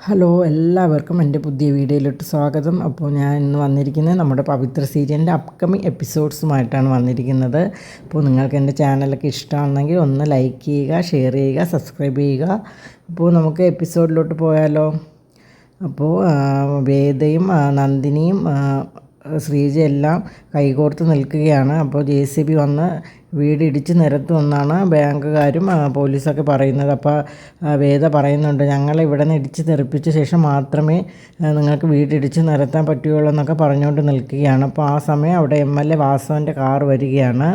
Hello എല്ലാവർക്കും എന്റെ പുതിയ വീഡിയോയിലോട്ട് സ്വാഗതം. അപ്പോൾ ഞാൻ ഇന്ന് വന്നിരിക്കുന്നത് നമ്മുടെ പവിത്ര സീരിയലിന്റെ അപ്കമിങ് എപ്പിസോഡ്സുമായിട്ടാണ് വന്നിരിക്കുന്നത്. അപ്പോൾ നിങ്ങൾക്ക് എന്റെ ചാനലൊക്കെ ഇഷ്ടമാണെങ്കിൽ ഒന്ന് ലൈക്ക് ചെയ്യുക ഷെയർ ചെയ്യുക സബ്സ്ക്രൈബ് ചെയ്യുക. അപ്പോൾ നമുക്ക് എപ്പിസോഡിലോട്ട് പോയാലോ? അപ്പോൾ വേദയും നന്ദിനിയും ശ്രീജ എല്ലാം കൈകോർത്ത് നിൽക്കുകയാണ്. അപ്പോൾ ജെ സി ബി വന്ന് വീട് ഇടിച്ച് നിരത്തുമെന്നാണ് ബാങ്കുകാരും പോലീസൊക്കെ പറയുന്നത്. അപ്പോൾ വേദ പറയുന്നുണ്ട് ഞങ്ങൾ ഇവിടെ നിന്ന് ഇടിച്ച് തെറിപ്പിച്ച ശേഷം മാത്രമേ നിങ്ങൾക്ക് വീടിടിച്ച് നിരത്താൻ പറ്റുകയുള്ളൂ എന്നൊക്കെ പറഞ്ഞുകൊണ്ട് നിൽക്കുകയാണ്. അപ്പോൾ ആ സമയം അവിടെ എം എൽ എ വാസവന്റെ കാർ വരികയാണ്.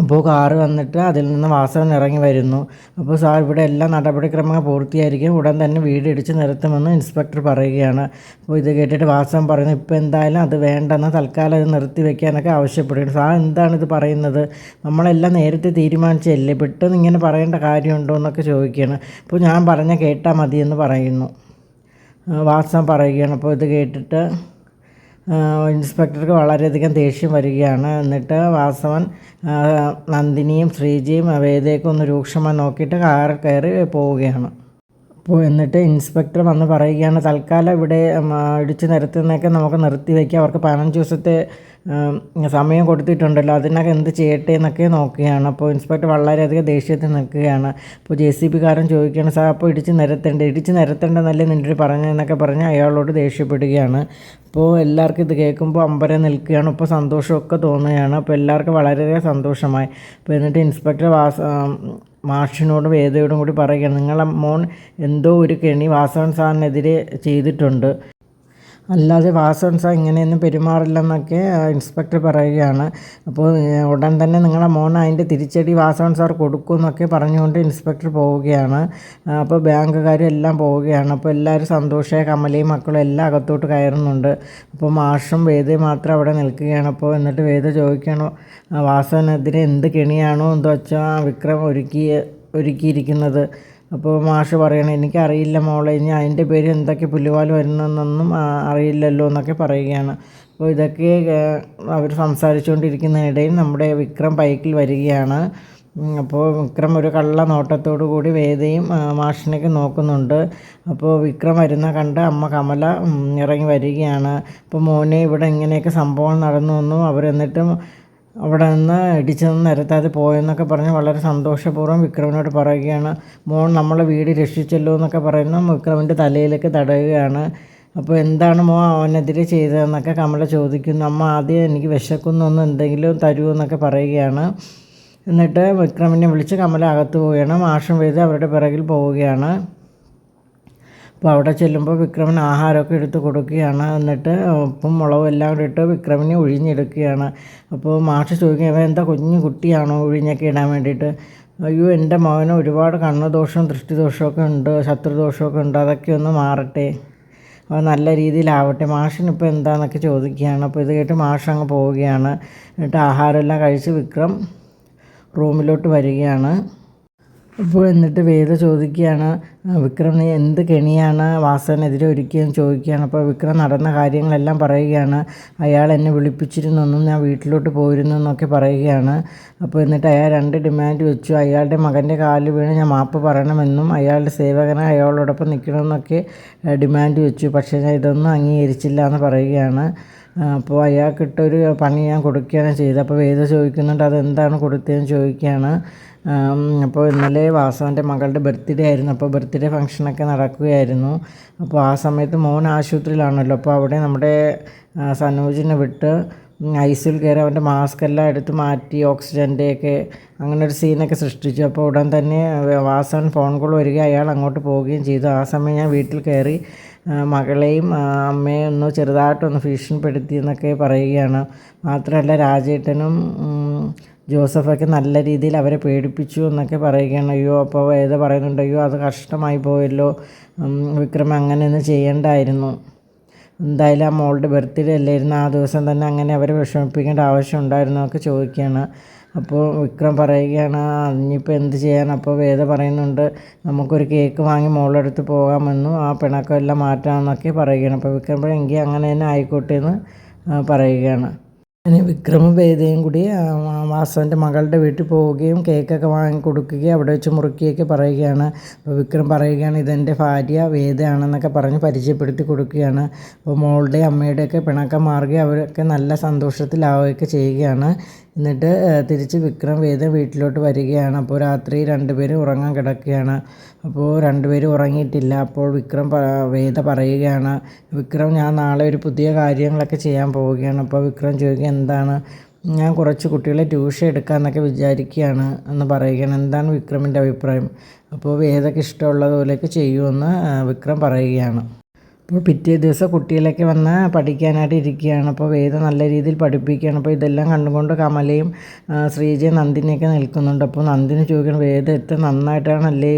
അപ്പോൾ കാറ് വന്നിട്ട് അതിൽ നിന്ന് വാസവൻ ഇറങ്ങി വരുന്നു. അപ്പോൾ സാർ ഇവിടെ എല്ലാ നടപടിക്രമങ്ങൾ പൂർത്തിയായിരിക്കും. ഉടൻ തന്നെ വീട് ഇടിച്ച് നിർത്തുമെന്ന് ഇൻസ്പെക്ടർ പറയുകയാണ്. അപ്പോൾ ഇത് കേട്ടിട്ട് വാസവൻ പറയുന്നു. ഇപ്പോൾ എന്തായാലും അത് വേണ്ടെന്ന് തൽക്കാലം അത് നിർത്തി വെക്കാനൊക്കെ ആവശ്യപ്പെടുകയാണ് സാർ എന്താണ് ഇത് പറയുന്നത്? നമ്മളെല്ലാം നേരത്തെ തീരുമാനിച്ചല്ലേ പെട്ടെന്ന് ഇങ്ങനെ പറയേണ്ട കാര്യമുണ്ടോ എന്നൊക്കെ ചോദിക്കുകയാണ്. അപ്പോൾ ഞാൻ പറഞ്ഞ കേട്ടാൽ മതിയെന്ന് പറയുന്നു. വാസവൻ പറയുകയാണ്. അപ്പോൾ ഇത് കേട്ടിട്ട് ഇൻസ്പെക്ടർക്ക് വളരെയധികം ദേഷ്യം വരികയാണ്. എന്നിട്ട് വാസവൻ നന്ദിനിയും ശ്രീജിയും വേദയൊക്കെ ഒന്ന് രൂക്ഷമായി നോക്കിയിട്ട് കാർ കയറി പോവുകയാണ്. അപ്പോൾ എന്നിട്ട് ഇൻസ്പെക്ടർ വന്ന് പറയുകയാണ് തൽക്കാലം ഇവിടെ ഇടിച്ചു നിരത്തുന്നതൊക്കെ നമുക്ക് നിർത്തി വയ്ക്കാം അവർക്ക് പതിനഞ്ച് ദിവസത്തെ സമയം കൊടുത്തിട്ടുണ്ടല്ലോ. അതിനൊക്കെ എന്ത് ചെയ്യട്ടെ എന്നൊക്കെ നോക്കുകയാണ്. അപ്പോൾ ഇൻസ്പെക്ടർ വളരെയധികം ദേഷ്യത്തിൽ നിൽക്കുകയാണ്. അപ്പോൾ ജെ സി കാരൻ ചോദിക്കുകയാണ് സാർ അപ്പോൾ ഇടിച്ച് നിരത്തേണ്ട? ഇടിച്ച് നിരത്തേണ്ടെന്നല്ലേ നിന്റെ പറഞ്ഞതെന്നൊക്കെ പറഞ്ഞ് അയാളോട് ദേഷ്യപ്പെടുകയാണ്. അപ്പോൾ എല്ലാവർക്കും ഇത് കേൾക്കുമ്പോൾ അമ്പരം നിൽക്കുകയാണ്. ഇപ്പോൾ സന്തോഷമൊക്കെ തോന്നുകയാണ്. അപ്പോൾ എല്ലാവർക്കും വളരെയധികം സന്തോഷമായി. അപ്പോൾ എന്നിട്ട് ഇൻസ്പെക്ടർ വാസ മാഷിനോടും വേദയോടും കൂടി പറയുകയാണ് നിങ്ങളെ മോൻ എന്തോ ഒരു കെണി വാസവൻ സാറിനെതിരെ ചെയ്തിട്ടുണ്ട്. അല്ലാതെ വാസൻസ ഇങ്ങനെയൊന്നും പെരുമാറില്ലെന്നൊക്കെ ഇൻസ്പെക്ടർ പറയുകയാണ്. അപ്പോൾ ഉടൻ തന്നെ നിങ്ങളുടെ മോൻ അതിന്റെ തിരിച്ചടി വാസവൻ സാർ കൊടുക്കുമെന്നൊക്കെ പറഞ്ഞുകൊണ്ട് ഇൻസ്പെക്ടർ പോവുകയാണ്. അപ്പോൾ ബാങ്കുകാരും എല്ലാം പോവുകയാണ്. അപ്പോൾ എല്ലാവരും സന്തോഷമായ കമലയും മക്കളും എല്ലാം അകത്തോട്ട് കയറുന്നുണ്ട്. അപ്പോൾ മാഷും വേദയും മാത്രം അവിടെ നിൽക്കുകയാണ്. അപ്പോൾ എന്നിട്ട് വേദ ചോദിക്കണോ വാസവനെതിരെ എന്ത് കെണിയാണോ എന്തോ വെച്ചാൽ വിക്രം ഒരുക്കി ഒരുക്കിയിരിക്കുന്നത്? അപ്പോൾ മാഷ് പറയണം എനിക്കറിയില്ല മോളെ ഇനി അതിന്റെ പേര് എന്തൊക്കെ പുല്ലുവാൽ വരുന്നതെന്നൊന്നും അറിയില്ലല്ലോ എന്നൊക്കെ പറയുകയാണ്. അപ്പോൾ ഇതൊക്കെ അവർ സംസാരിച്ചുകൊണ്ടിരിക്കുന്നതിനിടയിൽ നമ്മുടെ വിക്രം ബൈക്കിൽ വരികയാണ്. അപ്പോൾ വിക്രം ഒരു കള്ള നോട്ടത്തോടു കൂടി വേദയും മാഷിനേക്ക് നോക്കുന്നുണ്ട്. അപ്പോൾ വിക്രം വരുന്ന കണ്ട് അമ്മ കമല ഇറങ്ങി വരികയാണ്. അപ്പോൾ മോനെ ഇവിടെ ഇങ്ങനെയൊക്കെ സംഭവം നടന്നു എന്നും അവർ എന്നിട്ടും അവിടെ നിന്ന് ഇടിച്ചൊന്നും നിരത്താതെ പോയെന്നൊക്കെ പറഞ്ഞ് വളരെ സന്തോഷപൂർവം വിക്രമിനോട് പറയുകയാണ് മോൻ നമ്മളെ വീട് രക്ഷിച്ചല്ലോ എന്നൊക്കെ പറയുന്ന വിക്രമിന്റെ തലയിലേക്ക് തടയുകയാണ്. അപ്പോൾ എന്താണ് മോ അവനെതിരെ ചെയ്തതെന്നൊക്കെ കമല ചോദിക്കുന്നു. അമ്മ ആദ്യം എനിക്ക് വിശക്കുന്നൊന്നും എന്തെങ്കിലും തരുമോ എന്നൊക്കെ പറയുകയാണ്. എന്നിട്ട് വിക്രമിനെ വിളിച്ച് കമല അകത്ത് പോവുകയാണ്. മാഷം വെയ്ത് അവരുടെ പിറകിൽ പോവുകയാണ്. അപ്പോൾ അവിടെ ചെല്ലുമ്പോൾ വിക്രമൻ ആഹാരമൊക്കെ എടുത്ത് കൊടുക്കുകയാണ്. എന്നിട്ട് ഉപ്പും മുളകും എല്ലാം കൂടി ഇട്ട് വിക്രമിനെ ഒഴിഞ്ഞെടുക്കുകയാണ് അപ്പോൾ മാഷ് ചോദിക്കുക എന്താ കുഞ്ഞു കുട്ടിയാണോ ഒഴിഞ്ഞൊക്കെ ഇടാൻ വേണ്ടിയിട്ട്? അയ്യോ എന്റെ മകന് ഒരുപാട് കണ്ണുദോഷവും ദൃഷ്ടിദോഷമൊക്കെ ഉണ്ട് ശത്രുദോഷമൊക്കെ ഉണ്ട് അതൊക്കെ ഒന്ന് മാറട്ടെ. അപ്പോൾ നല്ല രീതിയിലാവട്ടെ. മാഷിനിപ്പോൾ എന്താണെന്നൊക്കെ ചോദിക്കുകയാണ്. അപ്പോൾ ഇത് കേട്ട് മാഷ് അങ്ങ് പോവുകയാണ്. എന്നിട്ട് ആഹാരമെല്ലാം കഴിച്ച് വിക്രം റൂമിലോട്ട് വരികയാണ്. അപ്പോൾ എന്നിട്ട് വേദ ചോദിക്കുകയാണ് വിക്രം നീ എന്ത് കെണിയാണ് വാസനെതിരെ ഒരുക്കിയെന്ന് ചോദിക്കുകയാണ്. അപ്പോൾ വിക്രം നടന്ന കാര്യങ്ങളെല്ലാം പറയുകയാണ്. അയാൾ എന്നെ വിളിപ്പിച്ചിരുന്നൊന്നും ഞാൻ വീട്ടിലോട്ട് പോയിരുന്നു എന്നൊക്കെ പറയുകയാണ്. അപ്പോൾ എന്നിട്ട് അയാൾ രണ്ട് ഡിമാൻഡ് വെച്ചു. അയാളുടെ മകന്റെ കാൽ വീണ് ഞാൻ മാപ്പ് പറയണമെന്നും അയാളുടെ സേവകനെ അയാളോടൊപ്പം നിൽക്കണമെന്നൊക്കെ ഡിമാൻഡ് വെച്ചു. പക്ഷേ ഞാൻ ഇതൊന്നും അംഗീകരിച്ചില്ല എന്ന് പറയുകയാണ്. അപ്പോൾ അയാൾക്കിട്ടൊരു പണി ഞാൻ കൊടുക്കുകയാണ് ചെയ്തത്. അപ്പോൾ വേദ ചോദിക്കുന്നുണ്ട് അതെന്താണ് കൊടുത്തതെന്ന് ചോദിക്കുകയാണ്. അപ്പോൾ ഇന്നലെ വാസവന്റെ മകളുടെ ബർത്ത്ഡേ ആയിരുന്നു. അപ്പോൾ ബർത്ത്ഡേ ഫംഗ്ഷനൊക്കെ നടക്കുകയായിരുന്നു. അപ്പോൾ ആ സമയത്ത് മോൻ ആശുപത്രിയിലാണല്ലോ. അപ്പോൾ അവിടെ നമ്മുടെ സനോജിനെ വിട്ട് ഐ സിയിൽ കയറി അവന്റെ മാസ്ക് എല്ലാം എടുത്ത് മാറ്റി ഓക്സിജന്റെയൊക്കെ അങ്ങനെ ഒരു സീനൊക്കെ സൃഷ്ടിച്ചു. അപ്പോൾ ഉടൻ തന്നെ വാസൻ ഫോൺ കോൾ വരിക അയാൾ അങ്ങോട്ട് പോവുകയും ചെയ്തു. ആ സമയം ഞാൻ വീട്ടിൽ കയറി മകളെയും അമ്മയും ഒന്ന് ചെറുതായിട്ടൊന്ന് ഭീഷണിപ്പെടുത്തി എന്നൊക്കെ പറയുകയാണ്. മാത്രമല്ല രാജേട്ടനും ജോസഫൊക്കെ നല്ല രീതിയിൽ അവരെ പേടിപ്പിച്ചു എന്നൊക്കെ പറയുകയാണ്. അയ്യോ അപ്പോൾ ഏത് പറയുന്നുണ്ട് അയ്യോ അത് കഷ്ടമായി പോയല്ലോ. വിക്രം അങ്ങനെയൊന്നും ചെയ്യേണ്ടായിരുന്നു. എന്തായാലും ആ മോളുടെ ബർത്ത്ഡേ അല്ലായിരുന്നു. ആ ദിവസം തന്നെ അങ്ങനെ അവരെ വിഷമിപ്പിക്കേണ്ട ആവശ്യം ഉണ്ടായിരുന്നു എന്നൊക്കെ ചോദിക്കുകയാണ്. അപ്പോൾ വിക്രം പറയുകയാണ് ഇനിയിപ്പോൾ എന്ത് ചെയ്യാൻ? അപ്പോൾ വേദ പറയുന്നുണ്ട് നമുക്കൊരു കേക്ക് വാങ്ങി മോളെടുത്ത് പോകാമെന്നും. ആ പിണക്കം എല്ലാം മാറ്റാമെന്നൊക്കെ പറയുകയാണ്. അപ്പോൾ വിക്രം എങ്കിൽ അങ്ങനെ തന്നെ ആയിക്കോട്ടെ എന്ന് പറയുകയാണ്. അങ്ങനെ വിക്രമവേദയും കൂടി വാസവന്റെ മകളുടെ വീട്ടിൽ പോവുകയും കേക്കൊക്കെ വാങ്ങി കൊടുക്കുകയും അവിടെ വെച്ച് മുറുക്കിയൊക്കെ പറയുകയാണ്. അപ്പോൾ വിക്രം പറയുകയാണ് ഇതെന്റെ ഭാര്യ വേദയാണെന്നൊക്കെ പറഞ്ഞ് പരിചയപ്പെടുത്തി കൊടുക്കുകയാണ്. അപ്പോൾ മോളുടെ അമ്മയുടെയൊക്കെ പിണക്കം മാറുകയും അവരൊക്കെ നല്ല സന്തോഷത്തിലാവുകയൊക്കെ ചെയ്യുകയാണ്. എന്നിട്ട് തിരിച്ച് വിക്രം വേദ വീട്ടിലോട്ട് വരികയാണ്. അപ്പോൾ രാത്രി രണ്ടുപേരും ഉറങ്ങാൻ കിടക്കുകയാണ്. അപ്പോൾ രണ്ടുപേരും ഉറങ്ങിയിട്ടില്ല. അപ്പോൾ വിക്രം വേദ പറയുകയാണ് വിക്രം ഞാൻ നാളെ ഒരു പുതിയ കാര്യങ്ങളൊക്കെ ചെയ്യാൻ പോവുകയാണ്. അപ്പോൾ വിക്രം ചോദിക്കുക എന്താണ്? ഞാൻ കുറച്ച് കുട്ടികളെ ട്യൂഷൻ എടുക്കാമെന്നൊക്കെ വിചാരിക്കുകയാണ് എന്ന് പറയുകയാണ്. എന്താണ് വിക്രമിന്റെ അഭിപ്രായം? അപ്പോൾ വേദയ്ക്ക് ഇഷ്ടമുള്ളതുപോലെയൊക്കെ ചെയ്യുമെന്ന് വിക്രം പറയുകയാണ്. അപ്പോൾ പിറ്റേ ദിവസം കുട്ടികളൊക്കെ വന്ന് പഠിക്കാനായിട്ട് ഇരിക്കുകയാണ്. അപ്പോൾ വേദം നല്ല രീതിയിൽ പഠിപ്പിക്കുകയാണ്. അപ്പോൾ ഇതെല്ലാം കണ്ടുകൊണ്ട് കമലയും ശ്രീജയും നന്ദിനിയൊക്കെ നിൽക്കുന്നുണ്ട്. അപ്പോൾ നന്ദിനി ചോദിക്കണം വേദം എത്ര നന്നായിട്ടാണല്ലേ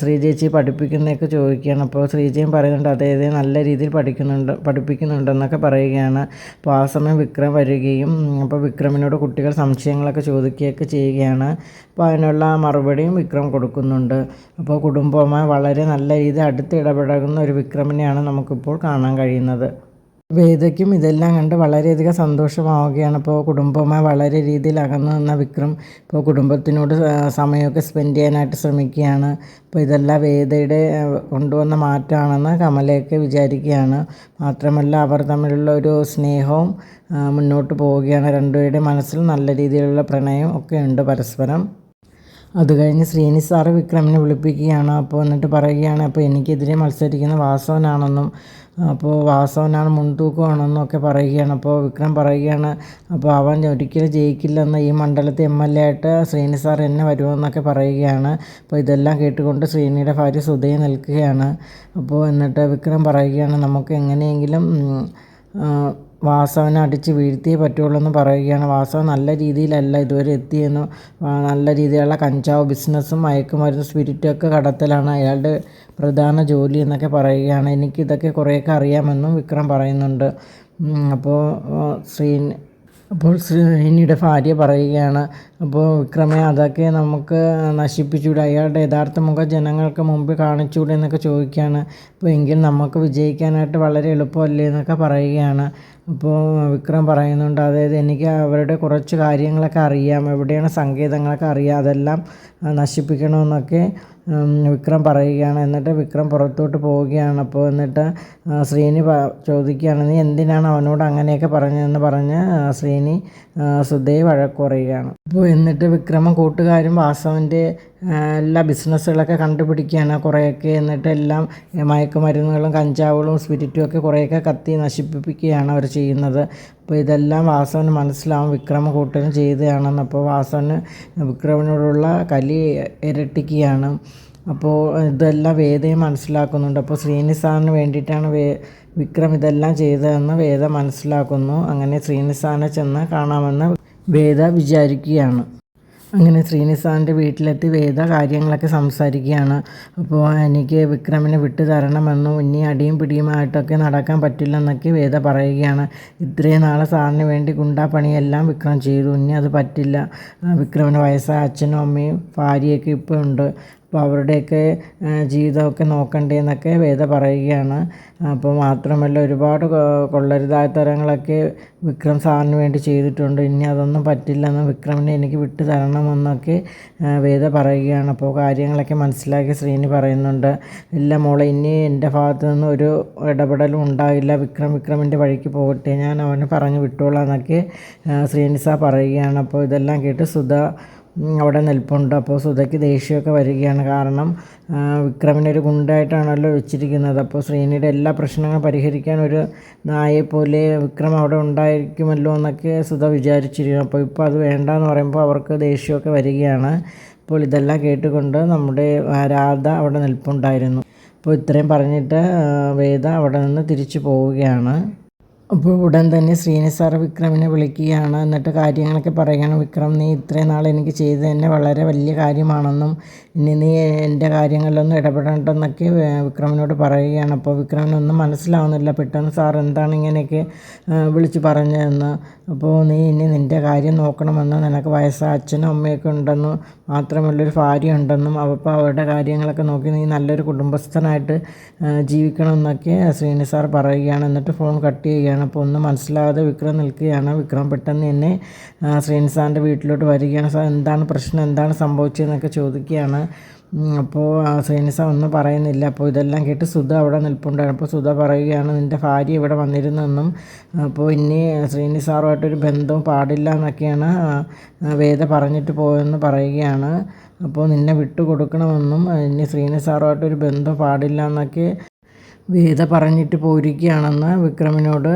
ശ്രീജേച്ചി പഠിപ്പിക്കുന്നതൊക്കെ ചോദിക്കുകയാണ്. അപ്പോൾ ശ്രീജയും പറയുന്നുണ്ട് അതായത് അതെ നല്ല രീതിയിൽ പഠിക്കുന്നുണ്ട് പഠിപ്പിക്കുന്നുണ്ടെന്നൊക്കെ പറയുകയാണ്. അപ്പോൾ ആ സമയം വിക്രം വരികയും അപ്പോൾ വിക്രമിനോട് കുട്ടികൾ സംശയങ്ങളൊക്കെ ചോദിക്കുകയൊക്കെ ചെയ്യുകയാണ്. അപ്പോൾ അതിനുള്ള മറുപടിയും വിക്രം കൊടുക്കുന്നുണ്ട്. അപ്പോൾ കുടുംബവുമായി വളരെ നല്ല രീതിയിൽ അടുത്ത് ഇടപെടുന്ന ഒരു വിക്രമിനെയാണ് നമുക്കിപ്പോൾ കാണാൻ കഴിയുന്നത്. വേദയ്ക്കും ഇതെല്ലാം കണ്ട് വളരെയധികം സന്തോഷമാവുകയാണ്. അപ്പോൾ കുടുംബവുമായി വളരെ രീതിയിൽ അകന്നു നിന്ന വിക്രം ഇപ്പോൾ കുടുംബത്തിനോട് സമയമൊക്കെ സ്പെൻഡ് ചെയ്യാനായിട്ട് ശ്രമിക്കുകയാണ്. അപ്പോൾ ഇതെല്ലാം വേദയുടെ കൊണ്ടുവന്ന മാറ്റമാണെന്ന് കമലയൊക്കെ വിചാരിക്കുകയാണ്. മാത്രമല്ല അവർ തമ്മിലുള്ള ഒരു സ്നേഹവും മുന്നോട്ട് പോവുകയാണ്. രണ്ടുപേരുടെ മനസ്സിൽ നല്ല രീതിയിലുള്ള പ്രണയം ഒക്കെ ഉണ്ട് പരസ്പരം. അത് കഴിഞ്ഞ് ശ്രീനി സാറ് വിക്രമിനെ വിളിപ്പിക്കുകയാണ്. അപ്പോൾ എന്നിട്ട് പറയുകയാണ് അപ്പോൾ എനിക്കെതിരെ മത്സരിക്കുന്ന വാസവനാണെന്നും അപ്പോൾ വാസവനാണ് മുൻതൂക്കമാണെന്നും ഒക്കെ പറയുകയാണ്. അപ്പോൾ വിക്രം പറയുകയാണ് അപ്പോൾ അവൻ ഒരിക്കലും ജയിക്കില്ലെന്ന് ഈ മണ്ഡലത്തെ എം എൽ എ ആയിട്ട് ശ്രീനി സാർ എന്നെ വരുമെന്നൊക്കെ പറയുകയാണ്. അപ്പോൾ ഇതെല്ലാം കേട്ടുകൊണ്ട് ശ്രീനിയുടെ ഭാര്യ സുധയെ നിൽക്കുകയാണ്. അപ്പോൾ എന്നിട്ട് വിക്രം പറയുകയാണ് നമുക്ക് എങ്ങനെയെങ്കിലും വാസവനെ അടിച്ച് വീഴ്ത്തിയേ പറ്റുള്ളൂ എന്ന് പറയുകയാണ്. വാസവൻ നല്ല രീതിയിലല്ല ഇതുവരെ എത്തിയെന്ന് നല്ല രീതിയിലുള്ള കഞ്ചാവ് ബിസിനസ്സും മയക്കുമരുന്ന് സ്പിരിറ്റൊക്കെ കടത്തലാണ് അയാളുടെ പ്രധാന ജോലി എന്നൊക്കെ പറയുകയാണ്. എനിക്കിതൊക്കെ കുറേയൊക്കെ അറിയാമെന്നും വിക്രം പറയുന്നുണ്ട്. അപ്പോൾ ശ്രീ അപ്പോൾ ശ്രീനിയുടെ ഭാര്യ പറയുകയാണ് അപ്പോൾ വിക്രമെ അതൊക്കെ നമുക്ക് നശിപ്പിച്ചുകൂടെ? അയാളുടെ യഥാർത്ഥ മുഖം ജനങ്ങൾക്ക് മുമ്പ് കാണിച്ചുകൂടെ? എന്നൊക്കെ ചോദിക്കുകയാണ്. അപ്പോൾ എങ്കിൽ നമുക്ക് വിജയിക്കാനായിട്ട് വളരെ എളുപ്പമല്ലേ എന്നൊക്കെ പറയുകയാണ്. അപ്പോൾ വിക്രം പറയുന്നുണ്ട് അതായത് എനിക്ക് അവരുടെ കുറച്ച് കാര്യങ്ങളൊക്കെ അറിയാം എവിടെയാണ് സങ്കേതങ്ങളൊക്കെ അറിയാം അതെല്ലാം നശിപ്പിക്കണമെന്നൊക്കെ വിക്രം പറയുകയാണ്. എന്നിട്ട് വിക്രം പുറത്തോട്ട് പോവുകയാണ്. അപ്പോൾ എന്നിട്ട് ശ്രീനി ചോദിക്കുകയാണ് നീ എന്തിനാണ് അവനോട് അങ്ങനെയൊക്കെ പറഞ്ഞതെന്ന് പറഞ്ഞ് ശ്രീനി സുധയെ വഴക്ക് പറയുകയാണ്? അപ്പോൾ എന്നിട്ട് വിക്രമ കൂട്ടുകാരും വാസവന്റെ എല്ലാ ബിസിനസ്സുകളൊക്കെ കണ്ടുപിടിക്കുകയാണ്. കുറേയൊക്കെ എന്നിട്ട് എല്ലാം മയക്കുമരുന്നുകളും കഞ്ചാവുകളും സ്പിരിറ്റും ഒക്കെ കുറേയൊക്കെ കത്തി നശിപ്പിക്കുകയാണ് അവർ ചെയ്യുന്നത്. അപ്പോൾ ഇതെല്ലാം വാസവന് മനസ്സിലാവും. വിക്രമ കൂട്ടനും ചെയ്തതാണെന്ന്. അപ്പോൾ വാസവന് വിക്രമനോടുള്ള കലി ഇരട്ടിക്കുകയാണ്. അപ്പോൾ ഇതെല്ലാം വേദയും മനസ്സിലാക്കുന്നുണ്ട്. അപ്പോൾ ശ്രീനിസാറിന് വേണ്ടിയിട്ടാണ് വേ വിക്രം ഇതെല്ലാം ചെയ്തതെന്ന് വേദ മനസ്സിലാക്കുന്നു. അങ്ങനെ ശ്രീനിസാറിനെ ചെന്ന് കാണാമെന്ന് വേദ വിചാരിക്കുകയാണ്. അങ്ങനെ ശ്രീനിസാറിന്റെ വീട്ടിലെത്തി വേദ കാര്യങ്ങളൊക്കെ സംസാരിക്കുകയാണ്. അപ്പോൾ എനിക്ക് വിക്രമിനെ വിട്ടു തരണമെന്നും ഇനി അടിയും പിടിയുമായിട്ടൊക്കെ നടക്കാൻ പറ്റില്ലെന്നൊക്കെ വേദ പറയുകയാണ്. ഇത്രയും നാളെ സാറിന് വേണ്ടി ഗുണ്ടാപ്പണിയെല്ലാം വിക്രം ചെയ്തു. ഇനി അത് പറ്റില്ല. വിക്രമിന് വയസ്സായ അച്ഛനും അമ്മയും ഭാര്യയൊക്കെ ഇപ്പോൾ ഉണ്ട്. അപ്പോൾ അവരുടെയൊക്കെ ജീവിതമൊക്കെ നോക്കണ്ടേ എന്നൊക്കെ വേദ പറയുകയാണ്. അപ്പോൾ മാത്രമല്ല ഒരുപാട് കൊള്ളരുതായ തരങ്ങളൊക്കെ വിക്രം സാറിന് വേണ്ടി ചെയ്തിട്ടുണ്ട്. ഇനി അതൊന്നും പറ്റില്ലെന്ന് വിക്രമിനെ എനിക്ക് വിട്ടു തരണമെന്നൊക്കെ വേദ പറയുകയാണ്. അപ്പോൾ കാര്യങ്ങളൊക്കെ മനസ്സിലാക്കി ശ്രീനി പറയുന്നുണ്ട്. ഇല്ല മോളെ ഇനി എന്റെ ഭാഗത്തു നിന്ന് ഒരു ഇടപെടലും ഉണ്ടാകില്ല വിക്രം വിക്രമിന്റെ വഴിക്ക് പോകട്ടെ ഞാൻ അവനെ പറഞ്ഞു വിട്ടോളാം എന്നൊക്കെ ശ്രീനിസ പറയുകയാണ്. അപ്പോൾ ഇതെല്ലാം കേട്ട് സുധ അവിടെ നിൽപ്പുണ്ട്. അപ്പോൾ സുധയ്ക്ക് ദേഷ്യമൊക്കെ വരികയാണ്. കാരണം വിക്രമിനൊരു ഗുണ്ടായിട്ടാണല്ലോ വെച്ചിരിക്കുന്നത്. അപ്പോൾ ശ്രീനിയുടെ എല്ലാ പ്രശ്നങ്ങളും പരിഹരിക്കാൻ ഒരു നായെപ്പോലെ വിക്രം അവിടെ ഉണ്ടായിരിക്കുമല്ലോ എന്നൊക്കെ സുധ വിചാരിച്ചിരിക്കുന്നു. അപ്പോൾ ഇപ്പോൾ അത് വേണ്ടെന്ന് പറയുമ്പോൾ അവർക്ക് ദേഷ്യമൊക്കെ വരികയാണ്. അപ്പോൾ ഇതെല്ലാം കേട്ടുകൊണ്ട് നമ്മുടെ രാധ അവിടെ നിൽപ്പുണ്ടായിരുന്നു. അപ്പോൾ ഇത്രയും പറഞ്ഞിട്ട് വേദ അവിടെ നിന്ന് തിരിച്ചു പോവുകയാണ്. അപ്പോൾ ഉടൻ തന്നെ ശ്രീനി സാർ വിക്രമിനെ വിളിക്കുകയാണ്. എന്നിട്ട് കാര്യങ്ങളൊക്കെ പറയുകയാണ് വിക്രം നീ ഇത്രയും നാൾ എനിക്ക് ചെയ്ത് തന്നെ വളരെ വലിയ കാര്യമാണെന്നും ഇനി നീ എന്റെ കാര്യങ്ങളിലൊന്നും ഇടപെടേണ്ടെന്നൊക്കെ വിക്രമിനോട് പറയുകയാണ്. അപ്പോൾ വിക്രമിനൊന്നും മനസ്സിലാവുന്നില്ല. പെട്ടെന്ന് സാർ എന്താണ് ഇങ്ങനെയൊക്കെ വിളിച്ച് പറഞ്ഞതെന്ന്? അപ്പോൾ നീ ഇനി നിന്റെ കാര്യം നോക്കണമെന്ന് നിനക്ക് വയസ്സായ അച്ഛനും അമ്മയൊക്കെ മാത്രമല്ല മാത്രമല്ലൊരു ഭാര്യ ഉണ്ടെന്നും അപ്പോൾ അവരുടെ കാര്യങ്ങളൊക്കെ നോക്കി നീ നല്ലൊരു കുടുംബസ്ഥനായിട്ട് ജീവിക്കണമെന്നൊക്കെ ശ്രീനി സാർ പറയുകയാണ്. എന്നിട്ട് ഫോൺ കട്ട് ചെയ്യുകയാണ്. അപ്പോൾ ഒന്നും മനസ്സിലാവാതെ വിക്രം നിൽക്കുകയാണ്. വിക്രം പെട്ടെന്ന് എന്നെ ശ്രീനി സാറിന്റെ വീട്ടിലോട്ട് വരികയാണ്. സാർ എന്താണ് പ്രശ്നം? എന്താണ് സംഭവിച്ചതെന്നൊക്കെ ചോദിക്കുകയാണ്. അപ്പോൾ സൈനിസ ഒന്നും പറയുന്നില്ല. അപ്പോൾ ഇതെല്ലാം കേട്ട് സുധ അവിടെ നിൽപ്പുണ്ടായിരുന്നു. അപ്പോൾ സുധ പറയുകയാണ് നിന്റെ ഭാര്യ ഇവിടെ വന്നിരുന്നെന്നും അപ്പോൾ ഇനി ശ്രീനിസാറുമായിട്ടൊരു ബന്ധവും പാടില്ല എന്നൊക്കെയാണ് വേദ പറഞ്ഞിട്ട് പോയെന്ന് പറയുകയാണ്. അപ്പോൾ നിന്നെ വിട്ടുകൊടുക്കണമെന്നും ഇനി ശ്രീനിസാറുമായിട്ടൊരു ബന്ധം പാടില്ല എന്നൊക്കെ വേദ പറഞ്ഞിട്ട് പോയിരിക്കുകയാണെന്ന് വിക്രമിനോട്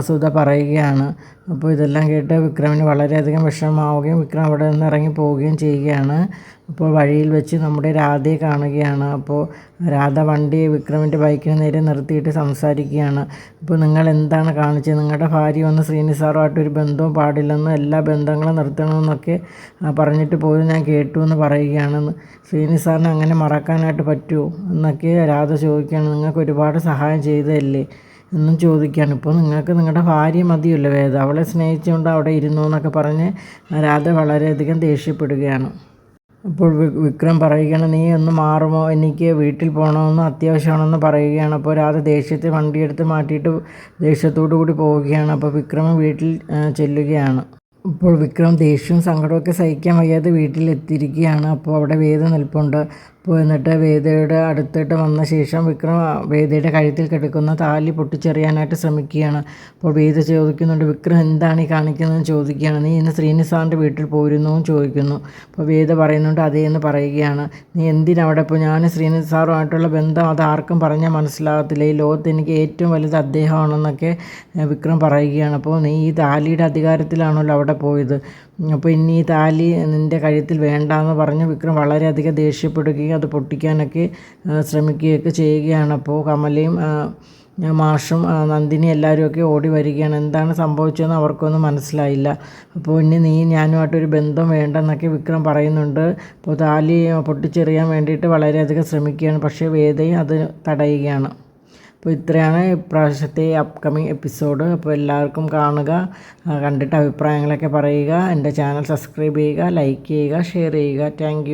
സുധ പറയുകയാണ്. അപ്പോൾ ഇതെല്ലാം കേട്ട് വിക്രമിന് വളരെയധികം വിഷമമാവുകയും വിക്രം അവിടെ നിന്ന് ഇറങ്ങി പോവുകയും ചെയ്യുകയാണ്. അപ്പോൾ വഴിയിൽ വെച്ച് നമ്മുടെ രാധയെ കാണുകയാണ്. അപ്പോൾ രാധ വണ്ടി വിക്രമിന്റെ ബൈക്കിന് നേരെ നിർത്തിയിട്ട് സംസാരിക്കുകയാണ്. അപ്പോൾ നിങ്ങൾ എന്താണ് കാണിച്ചത്? നിങ്ങളുടെ ഭാര്യ വന്ന് ശ്രീനിസാറുമായിട്ട് ഒരു ബന്ധവും പാടില്ലെന്നും എല്ലാ ബന്ധങ്ങളും നിർത്തണമെന്നൊക്കെ പറഞ്ഞിട്ട് പോലും ഞാൻ കേട്ടു എന്ന് പറയുകയാണെന്ന് ശ്രീനിസാറിനെ അങ്ങനെ മറക്കാനായിട്ട് പറ്റുമോ? എന്നൊക്കെ രാധ ചോദിക്കുകയാണ്. നിങ്ങൾക്ക് ഒരുപാട് സഹായം ചെയ്തതല്ലേ? എന്നും ചോദിക്കുകയാണ്. ഇപ്പോൾ നിങ്ങൾക്ക് നിങ്ങളുടെ ഭാര്യ മതിയല്ലോ വേദ. അവളെ സ്നേഹിച്ചുകൊണ്ട് അവിടെ ഇരുന്നു എന്നൊക്കെ പറഞ്ഞ് രാധ വളരെയധികം ദേഷ്യപ്പെടുകയാണ്. അപ്പോൾ വിക്രം പറയുകയാണ് നീ ഒന്ന് മാറുമോ? എനിക്ക് വീട്ടിൽ പോകണമെന്ന് അത്യാവശ്യമാണെന്ന് പറയുകയാണ്. അപ്പോൾ രാധ ദേഷ്യത്തെ വണ്ടിയെടുത്ത് മാറ്റിയിട്ട് ദേഷ്യത്തോടു കൂടി പോവുകയാണ്. അപ്പോൾ വിക്രമം വീട്ടിൽ ചെല്ലുകയാണ്. അപ്പോൾ വിക്രം ദേഷ്യവും സങ്കടമൊക്കെ സഹിക്കാൻ വയ്യാതെ വീട്ടിലെത്തിയിരിക്കുകയാണ്. അപ്പോൾ അവിടെ വേദ നിൽപ്പുണ്ട്. അപ്പോൾ എന്നിട്ട് വേദയുടെ അടുത്തിട്ട് വന്ന ശേഷം വിക്രം വേദയുടെ കഴുത്തിൽ കിടക്കുന്ന താലി പൊട്ടിച്ചെറിയാനായിട്ട് ശ്രമിക്കുകയാണ്. അപ്പോൾ വേദ ചോദിക്കുന്നുണ്ട് വിക്രം എന്താണ് ഈ കാണിക്കുന്നതെന്ന് ചോദിക്കുകയാണ്. നീ ഇന്ന് ശ്രീനിസാറിന്റെ വീട്ടിൽ പോയിരുന്നു ചോദിക്കുന്നു. അപ്പോൾ വേദ പറയുന്നുണ്ട് അതേ എന്ന് പറയുകയാണ്. നീ എന്തിനവിടെ? ഇപ്പോൾ ഞാൻ ശ്രീനിസാറുമായിട്ടുള്ള ബന്ധം അത് ആർക്കും പറഞ്ഞാൽ മനസ്സിലാകത്തില്ല. ഈ ലോകത്ത് എനിക്ക് ഏറ്റവും വലുത് അദ്ദേഹമാണെന്നൊക്കെ വിക്രം പറയുകയാണ്. അപ്പോൾ നീ ഈ താലിയുടെ അധികാരത്തിലാണല്ലോ അവിടെ പോയത്. അപ്പോൾ ഇനി ഈ താലി നിന്റെ കഴുത്തിൽ വേണ്ടാന്ന് പറഞ്ഞ് വിക്രം വളരെയധികം ദേഷ്യപ്പെടുകയും അത് പൊട്ടിക്കാനൊക്കെ ശ്രമിക്കുകയൊക്കെ ചെയ്യുകയാണ്. അപ്പോൾ കമലയും മാഷും നന്ദിനി എല്ലാവരുമൊക്കെ ഓടി വരികയാണ്. എന്താണ് സംഭവിച്ചതെന്ന് അവർക്കൊന്നും മനസ്സിലായില്ല. അപ്പോൾ ഇനി നീ ഞാനുമായിട്ടൊരു ബന്ധം വേണ്ടെന്നൊക്കെ വിക്രം പറയുന്നുണ്ട്. അപ്പോൾ താലി പൊട്ടിച്ചെറിയാൻ വേണ്ടിയിട്ട് വളരെയധികം ശ്രമിക്കുകയാണ്. പക്ഷേ വേദയും അത് തടയുകയാണ്. അപ്പോൾ ഇത്രയാണ് ഇപ്രാവശ്യത്തെ അപ്കമിങ് എപ്പിസോഡ് അപ്പോൾ എല്ലാവർക്കും കാണുക കണ്ടിട്ട് അഭിപ്രായങ്ങളൊക്കെ പറയുക എന്റെ ചാനൽ സബ്സ്ക്രൈബ് ചെയ്യുക ലൈക്ക് ചെയ്യുക ഷെയർ ചെയ്യുക. താങ്ക്